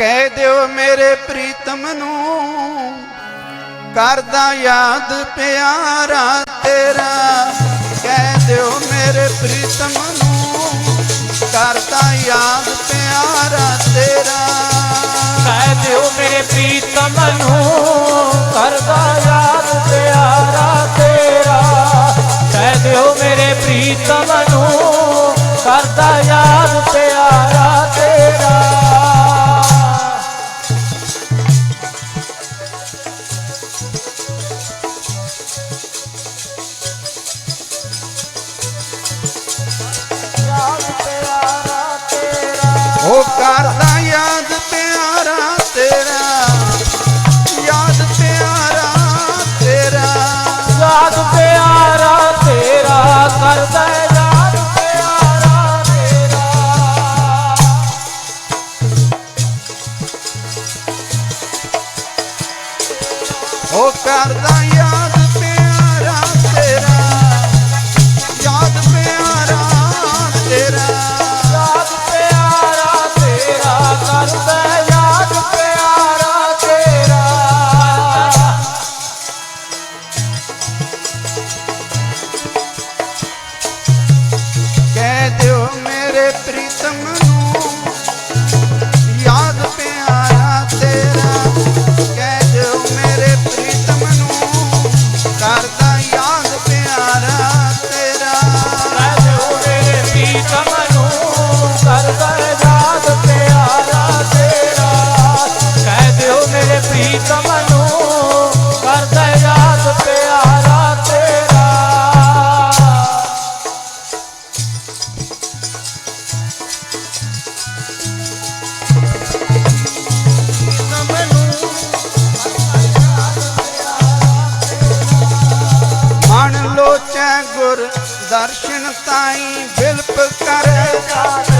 ਕਹਿ ਦਿਓ ਮੇਰੇ ਪ੍ਰੀਤਮ ਨੂੰ, ਕਰਦਾ ਯਾਦ ਪਿਆਰਾ ਤੇਰਾ। ਕਹਿ ਦਿਓ ਮੇਰੇ ਪ੍ਰੀਤਮ ਨੂੰ, ਕਰਦਾ ਯਾਦ ਪਿਆਰਾ ਤੇਰਾ। ਕਹਿ ਦਿਓ ਮੇਰੇ ਪ੍ਰੀਤਮ ਨੂੰ, ਕਰਦਾ ਯਾਦ ਪਿਆਰਾ ਤੇਰਾ। ਕਹਿ ਦਿਓ ਮੇਰੇ ਪ੍ਰੀਤਮ ਨੂੰ, ਕਰਦਾ ਯਾਦ ਕਰਦਾ ਯਾਦ ਪਿਆਰਾ ਤੇਰਾ ਯਾਦ ਪਿਆਰਾ ਤੇਰਾ। ਯਾਦ ਪਿਆਰਾ ਤੇਰਾ ਕਰਦਾ ਯਾਦ ਪਿਆਰਾ ਤੇਰਾ। ਉਹ ਕਰਦਾ ਯਾਦ ਮੇਰੇ ਪ੍ਰੀਤਮ ਲੋਚੈ ਗੁਰ ਦਰਸ਼ਨ ਤਾਈ ਬਿਲਪ ਕਰ। ਨਾਨਕ